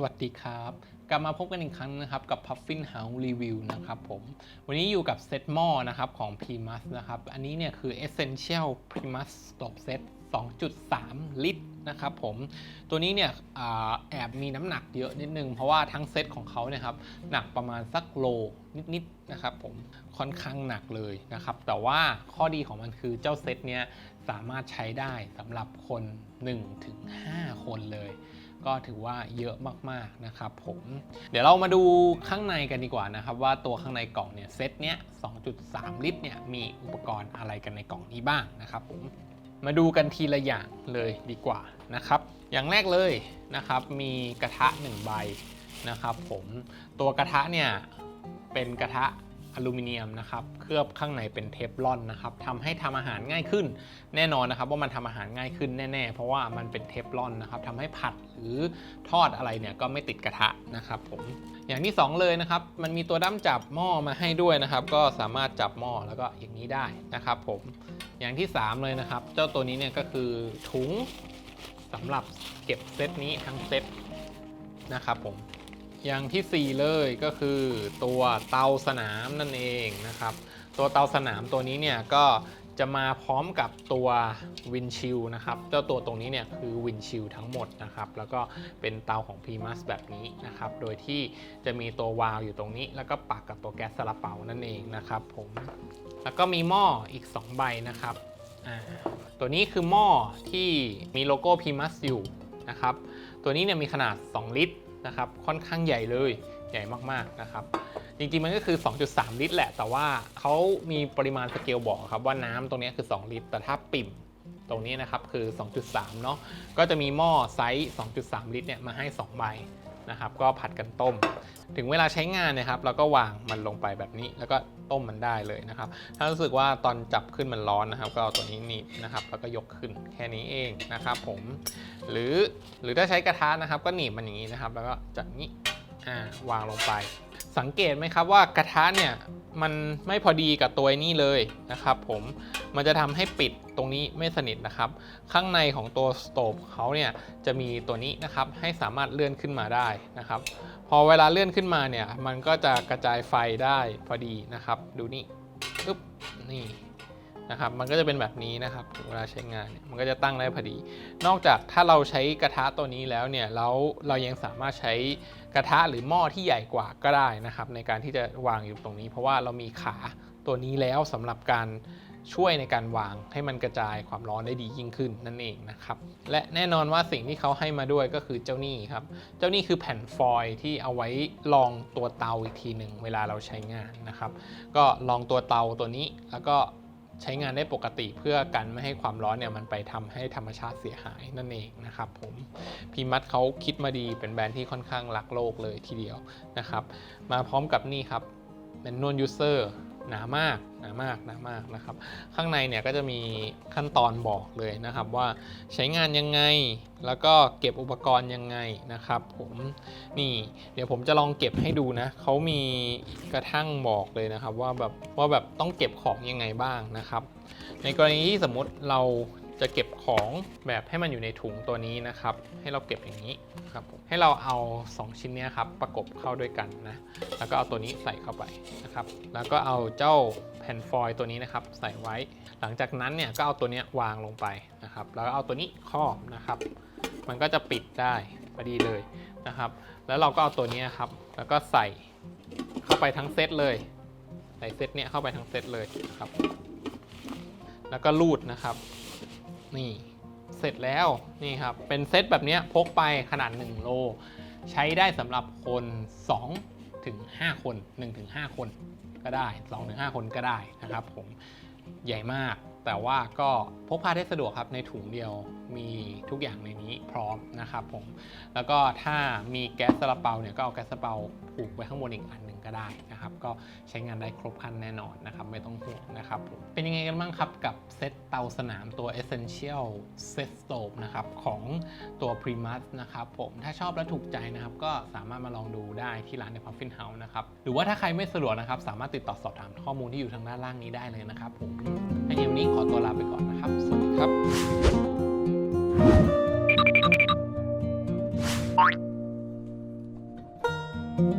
สวัสดีครับ กลับมาพบกันอีกครั้งนะครับกับ Puffin House Review นะครับผม วันนี้อยู่กับเซตหม้อนะครับของ Primus นะครับ อันนี้เนี่ยคือ Essential Primus Stove Set 2.3 ลิตรนะครับผม ตัวนี้เนี่ยอแอบมีน้ำหนักเยอะนิดนึง เพราะว่าทั้งเซตของเขาเนี่ยครับหนักประมาณสักโลนิดๆนะครับผมค่อนข้างหนักเลยนะครับ แต่ว่าข้อดีของมันคือเจ้าเซตเนี้ยสามารถใช้ได้สำหรับคน 1-5 คนเลย ก็ถือว่าเยอะมากๆนะครับผมเดี๋ยวเรามาดูข้างในกันดีกว่านะครับ ว่าตัวข้างในกล่องเนี่ยเซตเนี้ย 2.3 ลิตรเนี่ยมีอุปกรณ์อะไรกันในกล่องนี้บ้างนะครับผมมาดูกันทีละอย่างเลยดีกว่านะครับ อย่างแรกเลยนะครับ มีกระทะ1ใบนะครับผมตัวกระทะเนี่ยเป็นกระทะ อลูมิเนียมนะครับเคลือบข้างในเป็นเทฟลอนนะครับทำให้ทำอาหารง่ายขึ้น แน่นอนนะครับว่ามันทำอาหารง่ายขึ้นแน่ๆ เพราะว่ามันเป็นเทฟลอนนะครับทำให้ผัดหรือทอดอะไรเนี่ยก็ไม่ติดกระทะนะครับผมอย่างที่สองเลยนะครับ มันมีตัวด้ามจับหม้อมาให้ด้วยนะครับ ก็สามารถจับหม้อแล้วก็อย่างนี้ได้นะครับผมอย่างที่ 3 เลยนะครับ เจ้าตัวนี้เนี่ยก็คือถุงสำหรับเก็บเซตนี้ทั้งเซตนะครับผม อย่างทีสี่ 4 เลยก็คือตัวเตาสนามนั่นเองนะครับ ตัวเตาสนามตัวนี้เนี่ยก็จะมาพร้อมกับตัววินชิลนะครับ เจ้าตัวตรงนี้เนี่ยคือวินชิลทั้งหมดนะครับ แล้วก็เป็นเตาของ p m u s แบบนี้นะครับ โดยที่จะมีตัววาล์วอยู่ตรงนี้ แล้วก็ปักกับตัวแก๊สซาลาเปานั่นเองนะครับผมแล้วก็มีหม้ออีก 2 ใบนะครับ ตัวนี้คือหม้อที่มีโลโก้ Primus อยู่นะครับ ตัวนี้เนี่ยมีขนาด 2 ลิตร นะครับค่อนข้างใหญ่เลยใหญ่มากๆนะครับจริงๆมันก็คือ 2.3 ลิตรแหละ แต่ว่าเขามีปริมาณสเกลบอกครับว่าน้ำตรงนี้คือ 2 ลิตร แต่ถ้าปิ่ม ตรงนี้นะครับคือ 2.3 เนาะก็จะมีหม้อไซส์ 2.3 ลิตรเนี่ยมาให้ 2 ใบนะครับ ก็ผัดกันต้ม ถึงเวลาใช้งานนะครับเราก็วางมันลงไปแบบนี้ แล้วก็ต้มมันได้เลยนะครับ ถ้ารู้สึกว่าตอนจับขึ้นมันร้อนนะครับ ก็เอาตัวนี้หนีบนะครับ แล้วก็ยกขึ้นแค่นี้เองนะครับ ผม หรือหรือถ้าใช้กระทะนะครับ ก็หนีบมันอย่างนี้นะครับ แล้วก็จากนี้วางลงไป สังเกตไหมครับว่ากระทะเนี่ย มันไม่พอดีกับตัวนี้เลยนะครับผมมันจะทำให้ปิดตรงนี้ไม่สนิทนะครับ ข้างในของตัวสโตฟเขาเนี่ยจะมีตัวนี้นะครับให้สามารถเลื่อนขึ้นมาได้นะครับ พอเวลาเลื่อนขึ้นมาเนี่ยมันก็จะกระจายไฟได้พอดีนะครับ ดูนี่ปึ๊บนี่ นะครับ มันก็จะเป็นแบบนี้นะครับเวลาใช้งานเนี่ยมันก็จะตั้งได้พอดี นอกจากถ้าเราใช้กระทะตัวนี้แล้วเนี่ยแล้วเรายังสามารถใช้กระทะหรือหม้อที่ใหญ่กว่าก็ได้นะครับ ในการที่จะวางอยู่ตรงนี้ เพราะว่าเรามีขาตัวนี้แล้วสำหรับการช่วยในการวางให้มันกระจายความร้อนได้ดียิ่งขึ้นนั่นเองนะครับ และแน่นอนว่าสิ่งที่เขาให้มาด้วยก็คือเจ้านี่ครับ เจ้านี่คือแผ่นฟอยล์ที่เอาไว้รองตัวเตาอีกทีหนึ่งเวลาเราใช้งานนะครับ ก็ลองตัวเตาตัวนี้แล้วก็ ใช้งานได้ปกติเพื่อกันไม่ให้ความร้อนเนี่ยมันไปทำให้ธรรมชาติเสียหายนั่นเองนะครับผมพีมัดเขาคิดมาดีเป็นแบรนด์ที่ค่อนข้างรักโลกเลยทีเดียวนะครับ มาพร้อมกับนี่ครับเป็นนวลยูเซอร์ หนามากหนามากหนามากนะครับ ข้างในเนี่ยก็จะมีขั้นตอนบอกเลยนะครับว่าใช้งานยังไงแล้วก็เก็บอุปกรณ์ยังไงนะครับ ผมนี่เดี๋ยวผมจะลองเก็บให้ดูนะเขามีกระทั่งบอกเลยนะครับ ว่าแบบว่าแบบต้องเก็บของยังไงบ้างนะครับ ในกรณีที่สมมติเรา จะเก็บของแบบให้มันอยู่ในถุงตัวนี้นะครับ ให้เราเก็บอย่างนี้ครับผมให้เราเอา 2 ชิ้นนี้ครับประกบเข้าด้วยกันนะ แล้วก็เอาตัวนี้ใส่เข้าไปนะครับ แล้วก็เอาเจ้าแผ่นฟอยล์ตัวนี้นะครับใส่ไว้ หลังจากนั้นเนี่ยก็เอาตัวนี้วางลงไปนะครับ แล้วก็เอาตัวนี้ครอบนะครับ มันก็จะปิดได้พอดีเลยนะครับ แล้วเราก็เอาตัวนี้ครับ แล้วก็ใส่เข้าไปทั้งเซตเลย ใส่เซตเนี้ยเข้าไปทั้งเซตเลยนะครับ แล้วก็รูดนะครับ นี่เสร็จแล้วนี่ครับเป็นเซตแบบนี้พกไปขนาด 1 โล ใช้ได้สำหรับคน2ถึง5คน1ถึง5คนก็ได้2ถึง5คนก็ได้นะครับผมใหญ่มาก แต่ว่าก็พกพาได้สะดวกครับในถุงเดียวมีทุกอย่างในนี้พร้อมนะครับผมแล้วก็ถ้ามีแก๊สซาลาเปาเนี่ยก็เอาแก๊สซาลาเปาผูกไว้ข้างบนอีกอันหนึ่งก็ได้นะครับ ก็ใช้งานได้ครบครันแน่นอนนะครับ ไม่ต้องห่วงนะครับผมเป็นยังไงกันบ้างครับกับเซตเตาสนามตัว Essential Set Stove นะครับของตัว Primus นะครับผมถ้าชอบและถูกใจนะครับ ก็สามารถมาลองดูได้ที่ร้านใน Puffin House นะครับหรือว่าถ้าใครไม่สะดวกนะครับ สามารถติดต่อสอบถามข้อมูลที่อยู่ทางด้านล่างนี้ได้เลยนะครับผมอันนี้ ขอตัวลาไปก่อน